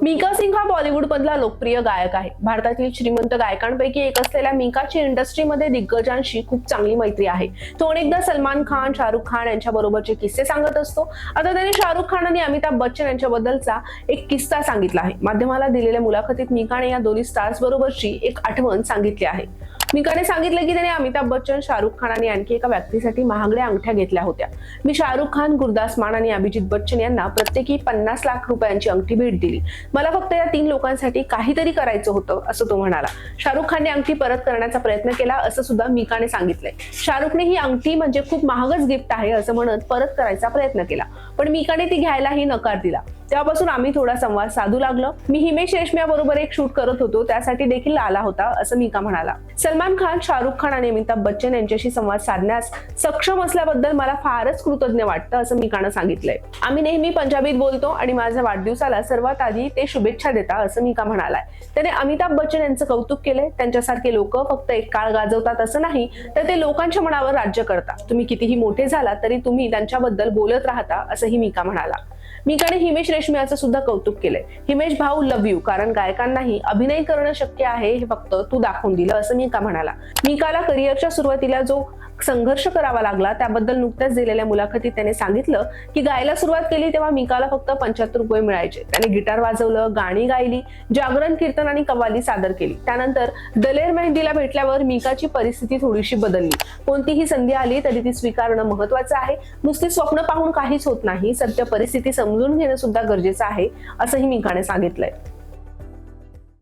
मिका सिंग हा बॉलिवूड मधला लोकप्रिय गायक आहे. भारतातील श्रीमंत गायकांपैकी एक असलेल्या मिकाची इंडस्ट्रीमध्ये दिग्गजांशी खूप चांगली मैत्री आहे. तो अनेकदा सलमान खान शाहरुख खान यांच्या बरोबरचे किस्से सांगत असतो. आता त्याने शाहरुख खान आणि अमिताभ बच्चन यांच्याबद्दलचा एक किस्सा सांगितला आहे. माध्यमाला दिलेल्या मुलाखतीत मिकाने या दोन्ही स्टार्स बरोबरची एक आठवण सांगितली आहे. मिकाने सांगितलं की त्याने अमिताभ बच्चन शाहरुख खान आणि आणखी एका व्यक्तीसाठी महागड्या अंगठ्या घेतल्या होत्या. मी शाहरुख खान गुरदास मान आणि अभिजित बच्चन यांना प्रत्येकी पन्नास लाख रुपयांची अंगठी भेट दिली. मला फक्त या तीन लोकांसाठी काहीतरी करायचं होतं असं तो म्हणाला. शाहरुख खानने अंगठी परत करण्याचा प्रयत्न केला असं सुद्धा मिकाने सांगितलंय. शाहरुखने ही अंगठी म्हणजे खूप महागच गिफ्ट आहे असं म्हणत परत करायचा प्रयत्न केला. पण मिकाने ती घ्यायलाही नकार दिला. तेव्हापासून आम्ही थोडा संवाद साधू लागलो. मी हिमेश रेशमिया बरोबर एक शूट करत होतो त्यासाठी देखील आला होता असं मिका म्हणाला. सलमान खान शाहरुख खान आणि अमिताभ बच्चन यांच्याशी संवाद साधण्यास सक्षम असल्याबद्दल मला फारच कृतज्ञ वाटतं असं मिकानं सांगितलंय. आम्ही नेहमी पंजाबीत बोलतो आणि माझ्या वाढदिवसाला सर्वात आधी ते शुभेच्छा देता असं मिका म्हणालाय. त्याने अमिताभ बच्चन यांचं कौतुक केलंय त्यांच्यासारखे लोक फक्त एक काळ गाजवतात असं नाही तर ते लोकांच्या मनावर राज्य करतात. तुम्ही कितीही मोठे झाला तरी तुम्ही त्यांच्याबद्दल बोलत राहता असंही मिका म्हणाला. मिकाने हिमेश रेशमियाचं सुद्धा कौतुक केलंय. हिमेश भाऊ लव्ह यू कारण गायकांनाही अभिनय करणं शक्य आहे हे फक्त तू दाखवून दिलं असं मिका म्हणाला. मिकाला करिअरच्या सुरुवातीला जो संघर्ष करावा लागला त्याबद्दल नुकत्याच दिलेल्या मुलाखतीत त्याने सांगितलं की गायला सुरुवात केली तेव्हा मिकाला फक्त पंच्याहत्तर रुपये मिळायचे. त्याने गिटार वाजवलं गाणी गायली जागरण कीर्तन आणि कव्वाली सादर केली. त्यानंतर दलेर मेहंदीला भेटल्यावर मिकाची परिस्थिती थोडीशी बदलली. कोणतीही संधी आली तरी ती स्वीकारणं महत्वाचं आहे. नुसती स्वप्न पाहून काहीच होत नाही. सत्य परिस्थिती समजून घेणं सुद्धा गरजेचं आहे असंही मिंकाने सांगितलंय.